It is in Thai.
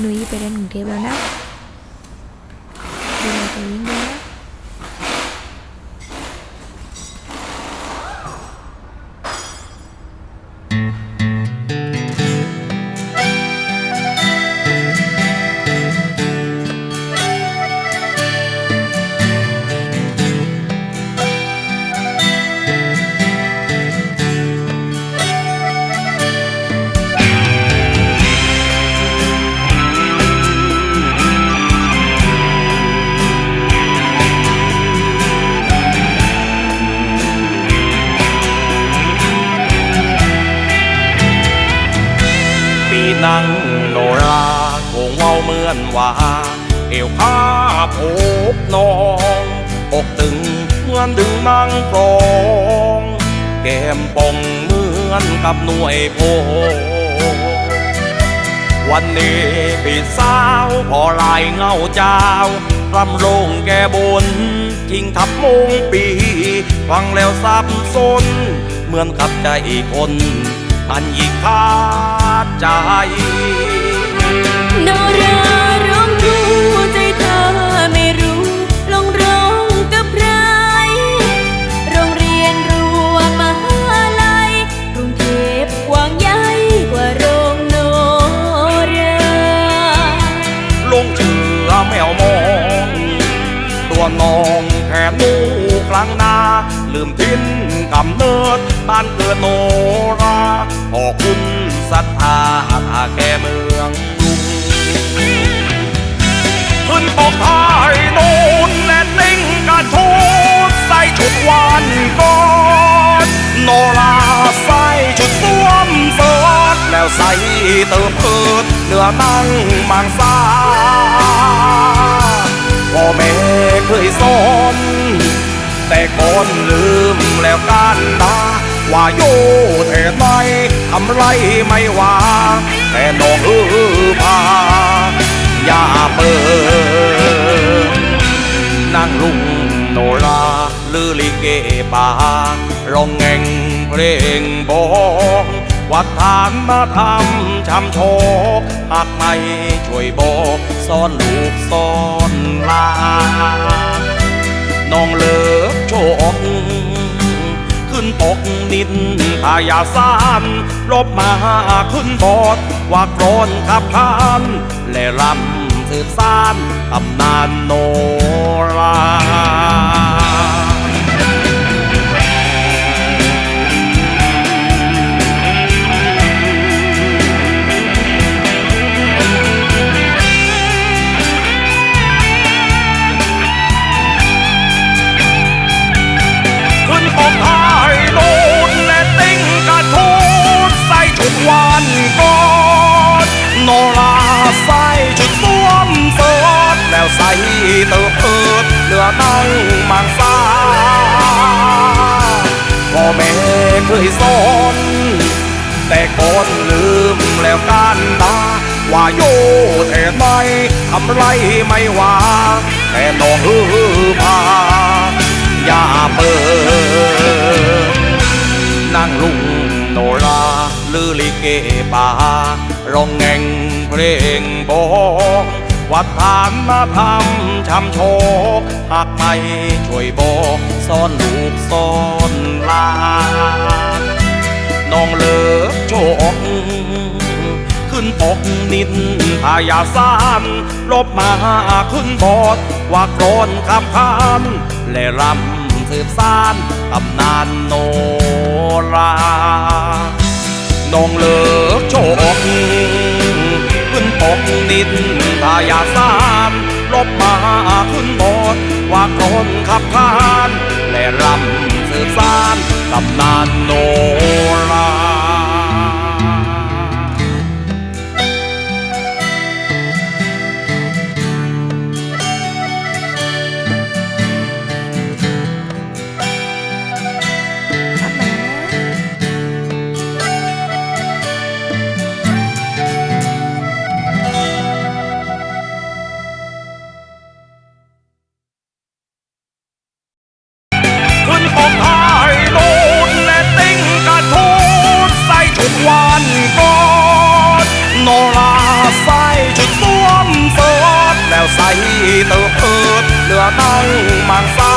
หนุยไปเรียนกรุงเทพแล้วนะดูแลตัวเองด้วยนะ นั่งโนราคงเว้าเหมือนว่า เอวข้าโผบนองอกตึงเหมือนดึงนางกรองแก้มป่องเหมือนกับหน่วยโพ วันนี้พี่สาวพอลายเงาเจ้ารำโรงแก่บนจิงทับมงปี ฟังแล้วสับสนเหมือนกับใจคนมันยิ่งขาด ใจโนราร้องรู้ใจเธอไม่รู้ลงร้องกับใครโรงเรียนรวมมหาลัยกรุงเทพกว้างใหญ่กว่าโรงโนราลงเชื่อแมวมองตัวน้องแค่นูกลางนาลืมทิ้นกำเนิดบ้านเกิดโน ใส่เติมเพิดเนื้อนั่งมังสาพ่อแม่เคยสอนแต่ก่อนลืมแล้วกันนะว่าโยเทศไหนทำไรไม่ว่าแต่น้องเออพาอย่าเปิดนั่งลุงโนราลือลิเกป่าร้องแงงเพลงบอก วัดฐานมาทำชำโชกหากไม่ช่วยบอกซ่อนลูกซ่อนลานน้องเลิกโชกขึ้นปกนินพายาสานลบมาขึ้นบอดว่ากรนขับขานและรำสืบสานตำนานโนรา ดเหลือนั่งมังสาพ่อแม่เคยสอนแต่ก่อนลืมแล้วกันนะว่าโยแต่ไม่ทำไรไม่ว่าแต่น้องเออพาอย่าเปิดนั่งลุงโนราลือลิเกป่าร้องแง่งเพลงบอกวัดฐานมาทำชำโชก หากไม่ช่วยบอกซ่อนลูกซ่อนลานน้องเลิกโชกขึ้นปกนินพายาสานลบมาขึ้นบอดว่ากรอนขับขานและรำสืบสานตำนานโนราน้องเลิก นินพายาสานลบมาขึ้นบอดว่ากรอนขับขานและรำสืบสานตำนานโนรา ใสเติบเอิดเหลือต้องมังสา